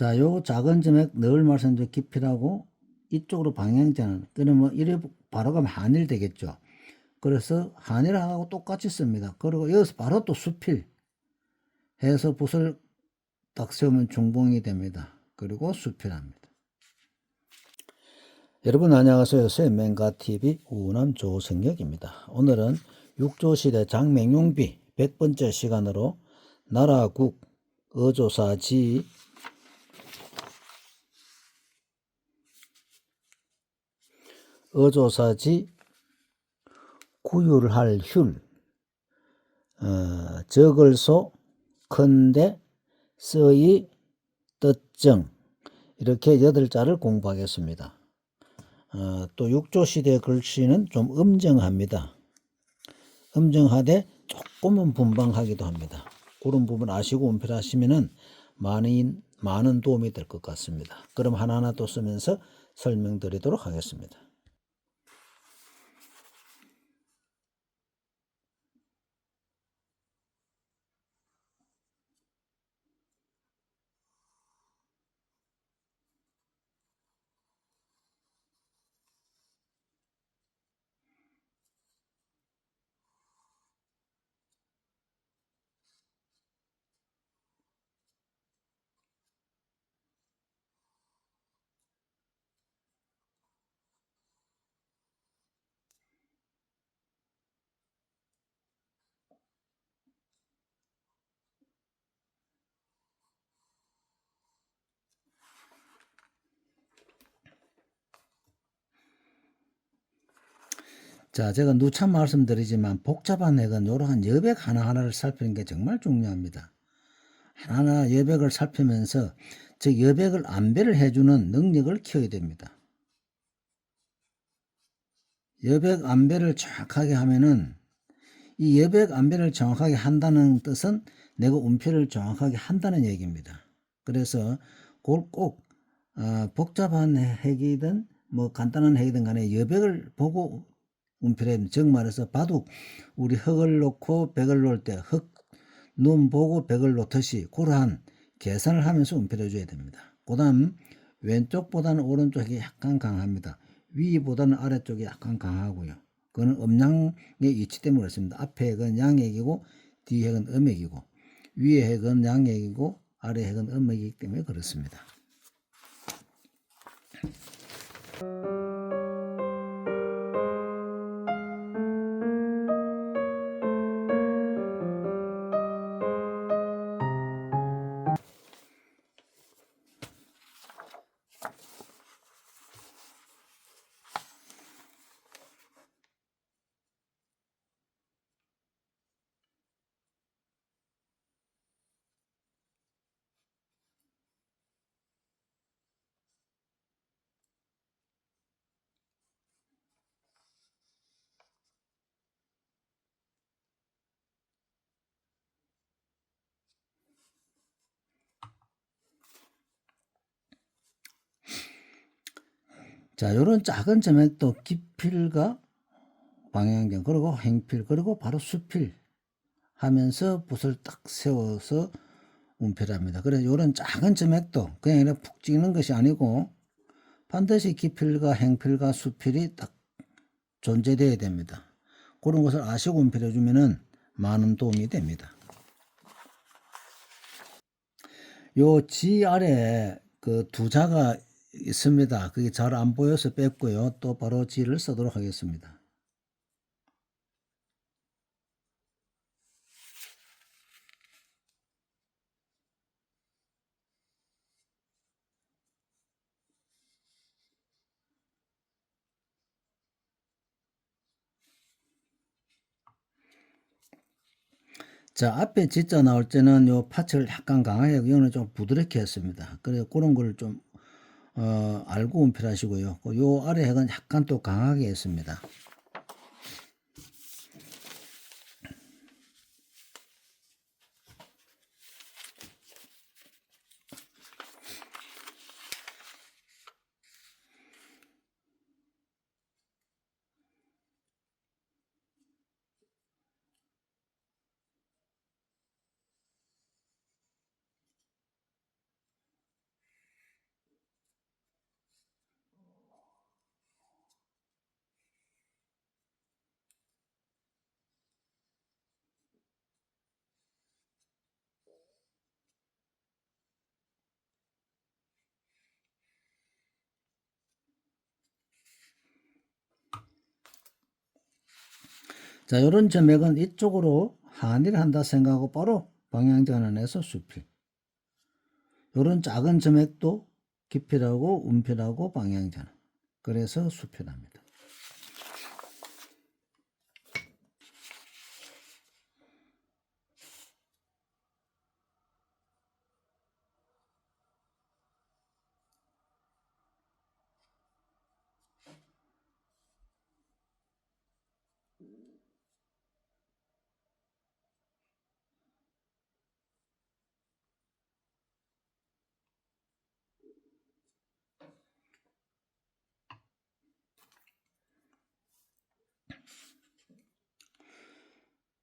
자, 요 작은 점액 늘 말씀드린 깊이라고 이쪽으로 방향전환. 그러면 이래 바로 가면 한일 되겠죠. 그래서 한일하고 똑같이 씁니다. 그리고 여기서 바로 또 수필 해서 붓을 딱 세우면 중봉이 됩니다. 그리고 수필합니다. 여러분 안녕하세요. 쇠맹가TV 우남 조성혁입니다. 오늘은 육조시대 장맹용비 100번째 시간으로 나라국 어조사지 어조사지 구율할 휼 어, 적을소 큰데 써이 뜻정 이렇게 여덟 자를 공부하겠습니다. 어, 또 육조 시대 글씨는 좀 음정합니다. 음정하되 조금은 분방하기도 합니다. 그런 부분 아시고 운필하시면은 많은 많은 도움이 될 것 같습니다. 그럼 하나하나 또 쓰면서 설명드리도록 하겠습니다. 자, 제가 누차 말씀드리지만 복잡한 핵은 이러한 여백 하나하나를 살피는 게 정말 중요합니다. 하나하나 여백을 살피면서 즉 여백을 안배를 해주는 능력을 키워야 됩니다. 여백 안배를 정확하게 하면은 이 여백 안배를 정확하게 한다는 뜻은 내가 운표를 정확하게 한다는 얘기입니다. 그래서 그걸 꼭 어, 복잡한 핵이든 뭐 간단한 핵이든 간에 여백을 보고 운필에 즉 말해서 바둑 우리 흙을 놓고 백을 놓을 때 흙 눈 보고 백을 놓듯이 그러한 계산을 하면서 운필해 줘야 됩니다. 그 다음 왼쪽보다는 오른쪽이 약간 강합니다. 위보다는 아래쪽이 약간 강하고요. 그거는 음양의 위치 때문에 그렇습니다. 앞에 핵은 양핵이고 뒤에 핵은 음핵이고 위에 핵은 양핵이고 아래 핵은 음핵이기 때문에 그렇습니다. 자, 요런 작은 점액도 기필과 방향경 그리고 행필 그리고 바로 수필 하면서 붓을 딱 세워서 운필 합니다. 그래서 요런 작은 점액도 그냥 이렇게 푹 찍는 것이 아니고 반드시 기필과 행필과 수필이 딱 존재되어야 됩니다. 그런 것을 아시고 운필해 주면은 많은 도움이 됩니다. 요 지 아래 그 두 자가 있습니다. 그게 잘 안 보여서 뺐고요. 또 바로 지를 쓰도록 하겠습니다. 자, 앞에 지자 나올 때는 요 파츠를 약간 강하게 이거는 좀 부드럽게 했습니다. 그래서 그런 걸좀 어, 알고 운필하시고요. 그요 아래 핵은 약간 또 강하게 했습니다. 자, 요런 점액은 이쪽으로 한일 한다 생각하고 바로 방향전환해서 수필. 요런 작은 점액도 기필하고 운필하고 방향전환. 그래서 수필합니다.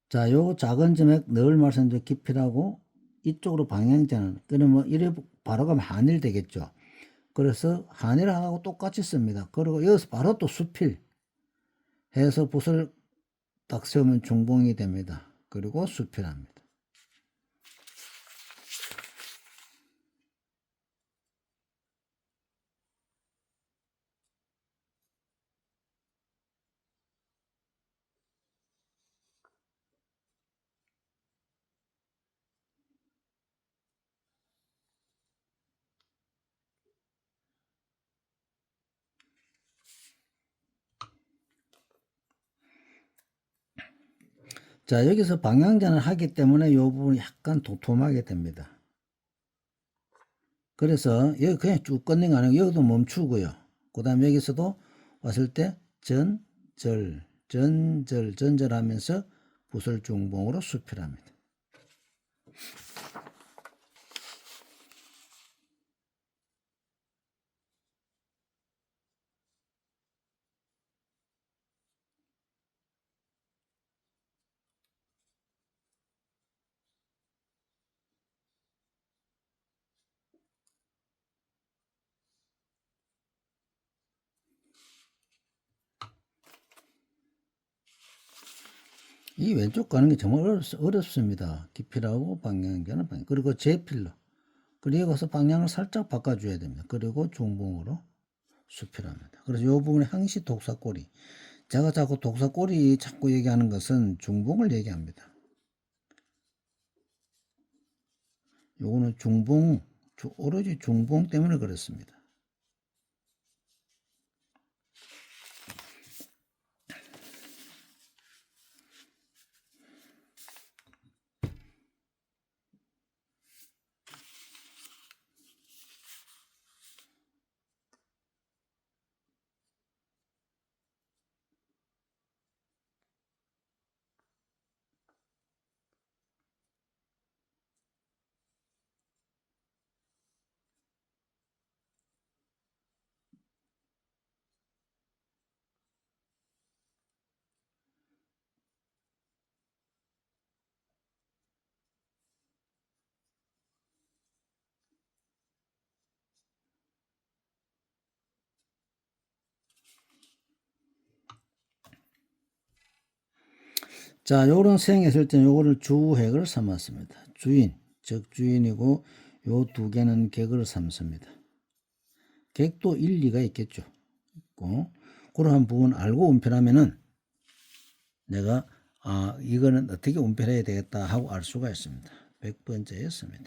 자, 요 작은 점액 늘 말씀드린 기필하고 이쪽으로 방향전환. 그러면 이래 바로 가면 한일 되겠죠. 그래서 한일하고 똑같이 씁니다. 그리고 여기서 바로 또 수필 해서 붓을 딱 세우면 중봉이 됩니다. 그리고 수필합니다. 자, 여기서 방향전을 하기 때문에 이 부분이 약간 도톰하게 됩니다. 그래서 여기 그냥 쭉 끊는 거 아니고 여기도 멈추고요. 그 다음에 여기서도 왔을 때 전, 절, 전, 절, 전절 하면서 붓을 중봉으로 수필합니다. 이 왼쪽 가는 게 정말 어렵, 어렵습니다. 기필하고 방향전은 방향. 그리고 제필로. 그리고 가서 방향을 살짝 바꿔줘야 됩니다. 그리고 중봉으로 수필합니다. 그래서 이 부분에 항시 독사꼬리. 제가 자꾸 독사꼬리 자꾸 얘기하는 것은 중봉을 얘기합니다. 요거는 중봉, 주- 오로지 중봉 때문에 그렇습니다. 자, 요런 수행했을 때는 요거를 주획을 삼았습니다. 주인, 즉 주인이고 요 두 개는 객을 삼습니다. 객도 일리가 있겠죠. 있고 그러한 부분 알고 운편하면은 내가 아 이거는 어떻게 운편해야 되겠다 하고 알 수가 있습니다. 100번째였습니다.